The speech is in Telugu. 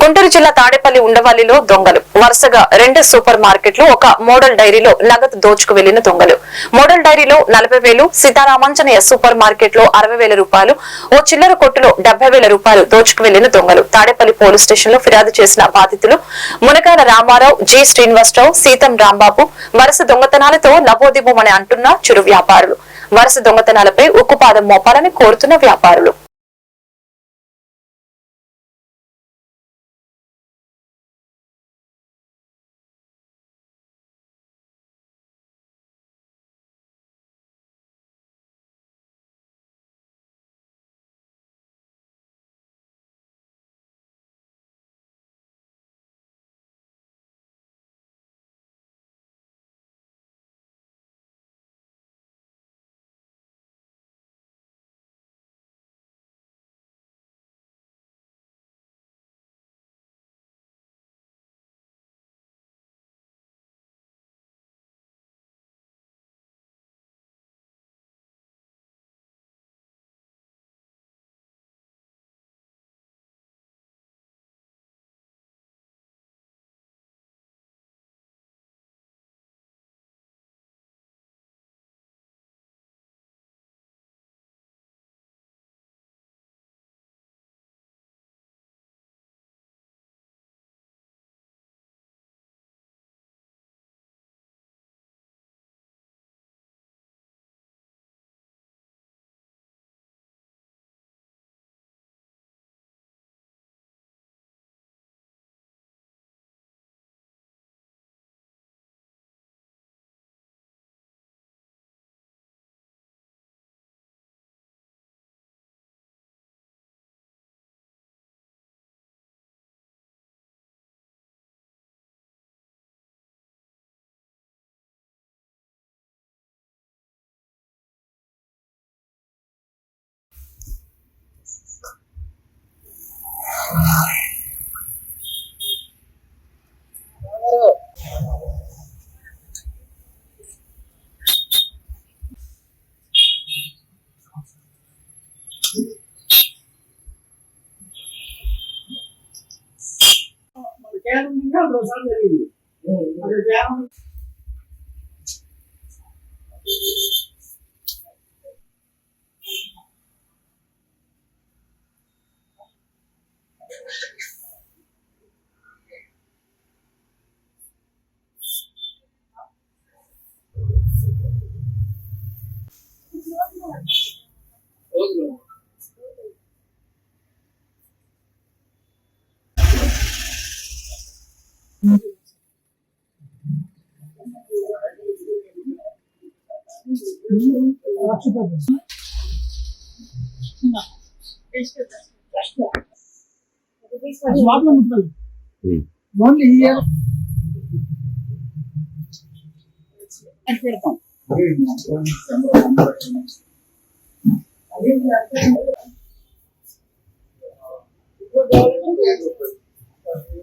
గుంటూరు జిల్లా తాడేపల్లి ఉండవల్లిలో దొంగలు. వరుసగా రెండు సూపర్ మార్కెట్లు ఒక మోడల్ డైరీలో నగదు దోచుకు వెళ్ళిన దొంగలు. మోడల్ డైరీలో నలభై వేలు సీతారామాంజనేయ సూపర్ మార్కెట్లో అరవై వేల రూపాయలు ఓ చిల్లర కొట్టులో డెబ్బై వేల రూపాయలు దోచుకు వెళ్ళిన దొంగలు. తాడేపల్లి పోలీస్ స్టేషన్లో ఫిర్యాదు చేసిన బాధితులు మునకాల రామారావు జి శ్రీనివాసరావు సీతం రాంబాబు వరుస దొంగతనాలతో లబోదిబోమని అంటున్న చిరు వ్యాపారులు. వరుస దొంగతనాలపై ఉక్కుపాదం మోపాలని కోరుతున్న వ్యాపారులు. మరి కేరళ నుంచి రెండోసార్లు జరిగింది మరి కేరళ ఓన్లీ ఇయర్ పెడతాం